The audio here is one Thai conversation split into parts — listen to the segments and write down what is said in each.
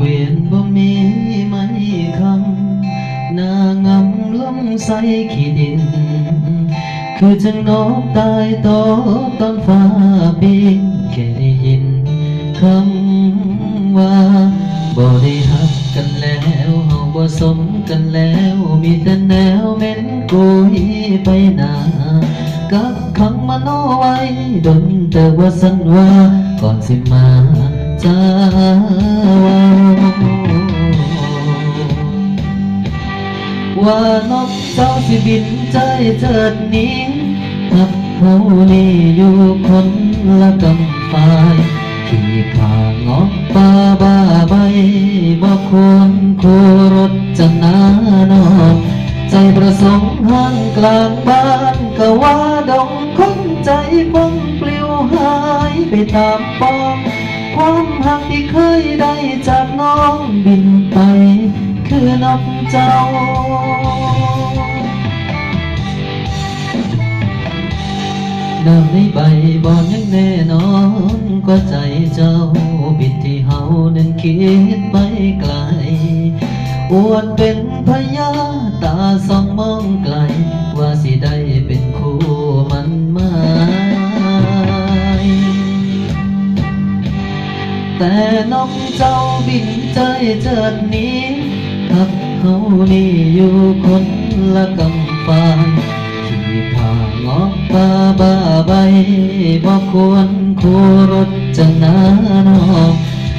เวียนบ่มีไม้คำนางำลงใส่ขี้ดิน คือจังนกตายโตตอนฟ้าบินแค่ได้ยินคำว่าบ่ได้หักกันแล้วเฮาบ่สมกันแล้ว มีแต่แนวเหม็นกุยไปหนากับคำมโนไว้ดนแต่ว่าสันว่าก่อนสิมา จาว่านกเจ้าสิบินใจเจิดนี้ทับเฮานี่อยู่คนละกำฝายขี่ขางอกป่าบ้าใบบ่ควรคูรถจะนานอนใจประสงค์ห่างกลางบ้านก็ว่าดงคงใจปงปลิวหายไปตามปอง ความหักที่เคยได้จากน้องบินไป คือนกเจ้าน้ำในใบบอนยังแน่นอนก็ใจเจ้าบิดที่เฮานั้นคิดไปไกล อวดเป็นพญาตาสองมองไกล ว่าสิได้เป็นคู่ แต่น้องเจ้าบินใจเจิดหนี้ทักเฮานี่อยู่คนละกำปานขี่ผางอกป่าบ้าใบบ่ควรคู่รถจะนานอก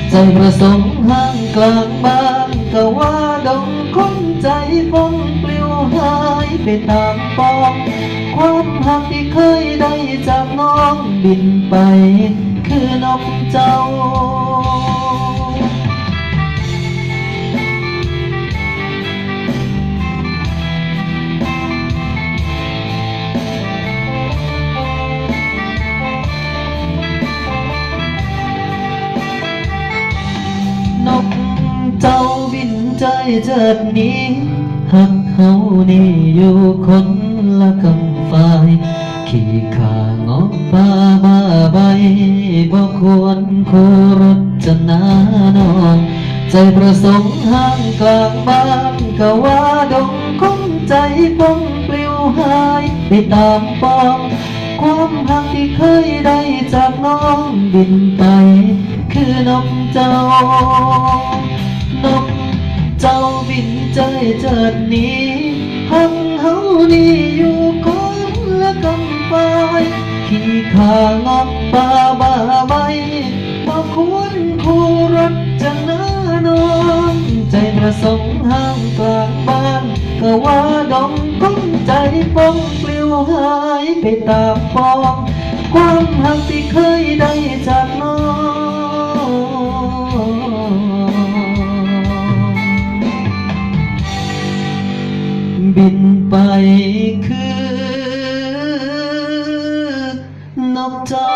ใจประสงค์ห่างกลางบ้านก็ว่าดงคนใจฟงปลิวหายไปตามปอง ความหักที่เคยได้จากน้องบินไป คือนกเจ้า นกเจ้าบินใจเจิดหนี้หักเฮานี่อยู่คนละกำฝ่าย ขี่ขางอกป่าบ้า ใบบ่ควรคู่รถจะนานอนใจประสงค์ห่างกลางบ้านก็ว่าดงคงใจปงปลิวหายไปตามปอง ความหักที่เคยได้จากน้องบินไป คือนกเจ้านกเจ้าบินใจเจิดหนี้หักเฮานี่อยู่คนละกำปายขี่ขางอก สงห่างกลางบ้านก็ว่าดองคงใจปงปลิวหายไปตามปอง ความหักที่เคยได้จากน้องบินไปคือนกเจ้า